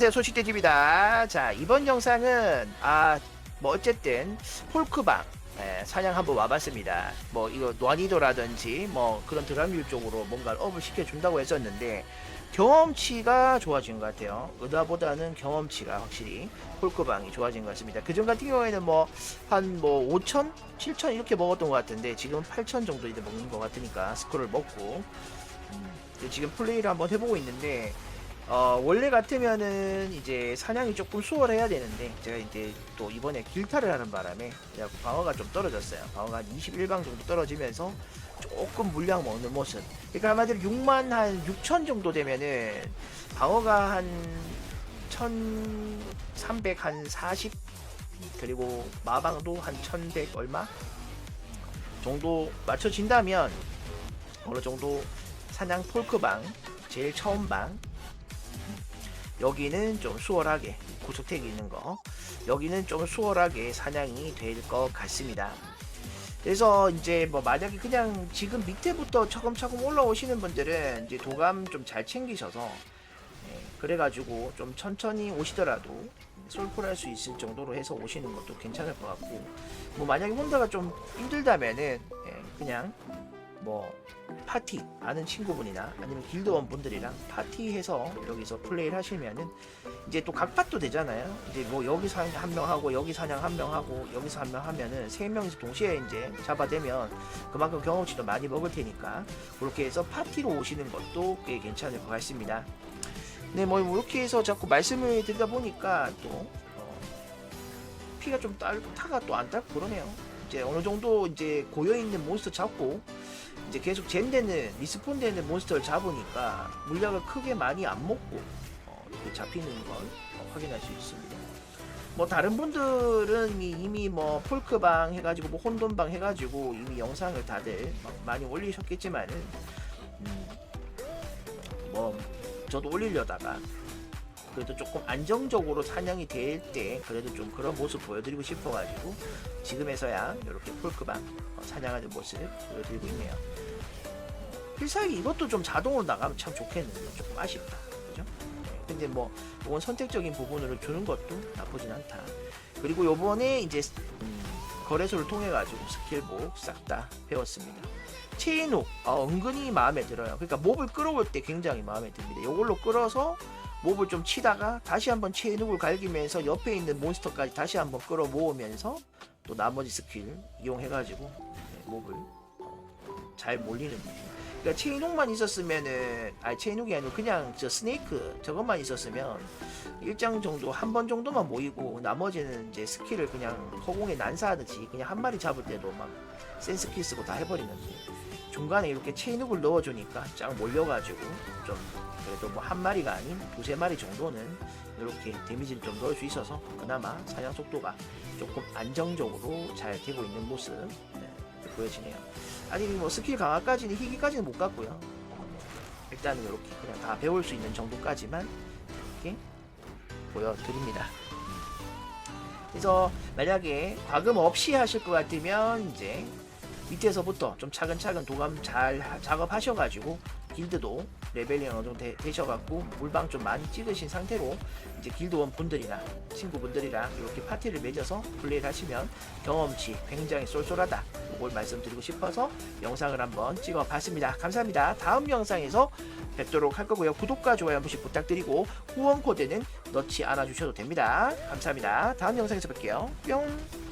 네, 소식대집이다. 자, 이번 영상은, 아, 뭐, 어쨌든, 폴크방, 예, 사냥 한번 와봤습니다. 뭐, 이거, 난이도라든지, 뭐, 그런 드라밀 쪽으로 뭔가를 업을 시켜준다고 했었는데, 경험치가 좋아진 것 같아요. 의다보다는 경험치가 확실히 폴크방이 좋아진 것 같습니다. 그전 같은 경우에는 뭐, 한 뭐, 5천? 7천 이렇게 먹었던 것 같은데, 지금 8천 정도 이제 먹는 것 같으니까, 스코를 먹고, 음, 지금 플레이를 한번 해보고 있는데, 어, 원래 같으면은 이제 사냥이 조금 수월해야 되는데 제가 이제 또 이번에 길타를 하는 바람에 방어가 좀 떨어졌어요. 방어가 한 21방 정도 떨어지면서 조금 물량 먹는 모습. 그러니까 한마디로 6만 한 6천 정도 되면은 방어가 한 1300 한 40 그리고 마방도 한 1100 얼마 정도 맞춰진다면 어느 정도 사냥 폴크방 제일 처음 방 여기는 좀 수월하게 고속택이 있는 거. 여기는 좀 수월하게 사냥이 될 것 같습니다. 그래서 이제 뭐 만약에 그냥 지금 밑에부터 차근차근 올라오시는 분들은 이제 도감 좀 잘 챙기셔서 예, 그래가지고 좀 천천히 오시더라도 솔플할 수 있을 정도로 해서 오시는 것도 괜찮을 것 같고 뭐 만약에 혼자가 좀 힘들다면은 예, 그냥 뭐 파티 아는 친구분이나 아니면 길드원 분들이랑 파티해서 여기서 플레이를 하시면은 이제 또 각팟도 되잖아요. 이제 뭐 여기서 한 명 하고 여기 사냥 한 명 하고 여기서 한 명 하면은 세 명이서 동시에 이제 잡아대면 그만큼 경험치도 많이 먹을 테니까 그렇게 해서 파티로 오시는 것도 꽤 괜찮을 것 같습니다. 네, 뭐 이렇게 해서 자꾸 말씀을 드리다 보니까 또 어, 피가 좀 딸, 타가 또 안 딸고 그러네요. 이제 어느 정도 이제 고여 있는 몬스터 잡고 이제 계속 젠되는 리스폰되는 몬스터를 잡으니까 물약을 크게 많이 안 먹고 어, 잡히는 걸 어, 확인할 수 있습니다. 뭐 다른 분들은 이미, 뭐 폴크방 해가지고 뭐 혼돈방 해가지고 이미 영상을 다들 막 많이 올리셨겠지만은 음, 뭐 저도 올리려다가 그래도 조금 안정적으로 사냥이 될 때 그래도 좀 그런 모습 보여드리고 싶어가지고 지금에서야 이렇게 폴크방 어, 사냥하는 모습 보여드리고 있네요. 필살기 이것도 좀 자동으로 나가면 참 좋겠는데 조금 아쉽다. 그죠? 네, 근데 뭐 이건 선택적인 부분으로 주는 것도 나쁘진 않다. 그리고 요번에 이제 음, 거래소를 통해 가지고 스킬복 싹 다 배웠습니다. 체인훅 어, 은근히 마음에 들어요. 그러니까 몹을 끌어올 때 굉장히 마음에 듭니다. 요걸로 끌어서 몹을 좀 치다가 다시 한번 체인훅을 갈기면서 옆에 있는 몬스터까지 다시 한번 끌어 모으면서 또 나머지 스킬 이용해가지고 네, 몹을 어, 잘 몰리는. 그러니까 체인훅만 있었으면은 아니 체인훅이 아니고 그냥 저 스네이크 저것만 있었으면 일장 정도 한 번 정도만 모이고 나머지는 이제 스킬을 그냥 허공에 난사하듯이 그냥 한 마리 잡을 때도 막 센스킬 쓰고 다 해버리는데 중간에 이렇게 체인훅을 넣어주니까 쫙 몰려가지고 좀 그래도 뭐 한 마리가 아닌 두세 마리 정도는 이렇게 데미지를 좀 넣을 수 있어서 그나마 사냥 속도가 조금 안정적으로 잘 되고 있는 모습. 네, 보여지네요. 아니 뭐 스킬 강화까지는 희귀까지는 못 갔고요. 일단은 이렇게 그냥 다 배울 수 있는 정도까지만 이렇게 보여드립니다. 그래서 만약에 과금 없이 하실 것 같으면 이제 밑에서부터 좀 차근차근 도감 잘 하- 작업하셔가지고 길드도 레벨이 어느 정도 되, 되셔갖고 물방 좀 많이 찍으신 상태로 이제 길드원 분들이나 친구분들이랑 이렇게 파티를 맺어서 플레이를 하시면 경험치 굉장히 쏠쏠하다. 이걸 말씀드리고 싶어서 영상을 한번 찍어봤습니다. 감사합니다. 다음 영상에서 뵙도록 할 거고요. 구독과 좋아요 한 번씩 부탁드리고 후원 코드는 넣지 않아 주셔도 됩니다. 감사합니다. 다음 영상에서 뵐게요. 뿅.